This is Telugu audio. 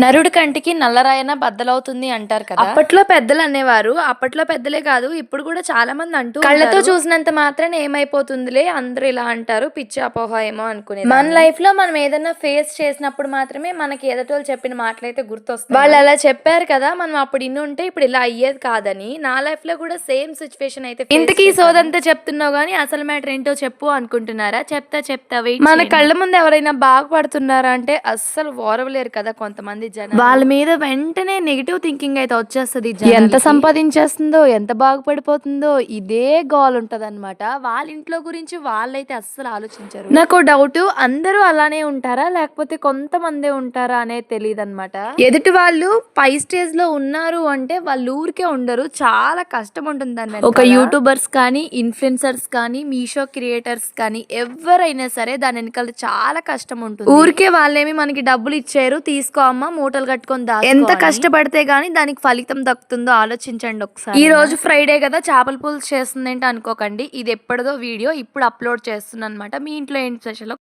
నరుడి కంటికి నల్లరాయన బద్దలవుతుంది అంటారు కదా. అప్పట్లో పెద్దలు అనేవారు. అప్పట్లో పెద్దలే కాదు ఇప్పుడు కూడా చాలా మంది అంటూ కళ్ళతో. చూసినంత మాత్రం ఏమైపోతుందిలే అందరూ ఇలా అంటారు. పిచ్చి అపోహ ఏమో అనుకునే మన లైఫ్లో మనం ఏదైనా ఫేస్ చేసినప్పుడు మాత్రమే మనకి ఎదటోళ్ళు చెప్పిన మాటలైతే గుర్తొస్తాయి. వాళ్ళు అలా చెప్పారు కదా మనం అప్పుడు ఇన్ని ఉంటే ఇప్పుడు ఇలా అయ్యేది కాదని. నా లైఫ్లో కూడా సేమ్ సిచ్యువేషన్ అయితే ఇంతకీ. సోదంతా చెప్తున్నావు గానీ అసలు మ్యాటర్ ఏంటో చెప్పు అనుకుంటున్నారా? చెప్తా చెప్తా మన కళ్ళ ముందు ఎవరైనా బాగుపడుతున్నారా అంటే అస్సలు ఓరవలేరు కదా కొంతమంది వాళ్ళ మీద వెంటనే నెగిటివ్ థింకింగ్ అయితే వచ్చేస్తుంది ఎంత సంపాదించేస్తుందో ఎంత బాగుపడిపోతుందో ఇదే గోల్ ఉంటది అనమాట వాళ్ళ ఇంట్లో గురించి వాళ్ళైతే అస్సలు ఆలోచించరు. నాకు డౌట్ అందరూ అలానే ఉంటారా? లేకపోతే కొంతమందే ఉంటారా అనేది తెలియదు అనమాట ఎదుటి వాళ్ళు పై స్టేజ్లో ఉన్నారు అంటే వాళ్ళ ఊరికే ఉండరు. చాలా కష్టం ఉంటుంది దాని ఒక. యూట్యూబర్స్ కానీ ఇన్ఫ్లుయెన్సర్స్ కానీ మీషో క్రియేటర్స్ కానీ ఎవరైనా సరే దాని వెనకాల చాలా కష్టం ఉంటుంది. ఊరికే వాళ్ళేమి మనకి డబ్బులు ఇచ్చారు తీసుకో అమ్మా మూటలు కట్టుకొని దాచుకో ఎంత. కష్టపడితే గానీ దానికి ఫలితం దక్కుతుందో ఆలోచించండి ఒకసారి. ఈ రోజు ఫ్రైడే కదా చేపల పులుసు చేస్తుందేంటి అనుకోకండి. ఇది ఎప్పటిదో వీడియో ఇప్పుడు అప్లోడ్ చేస్తున్నాను అనమాట మీ ఇంట్లో ఏంటి స్పెషల్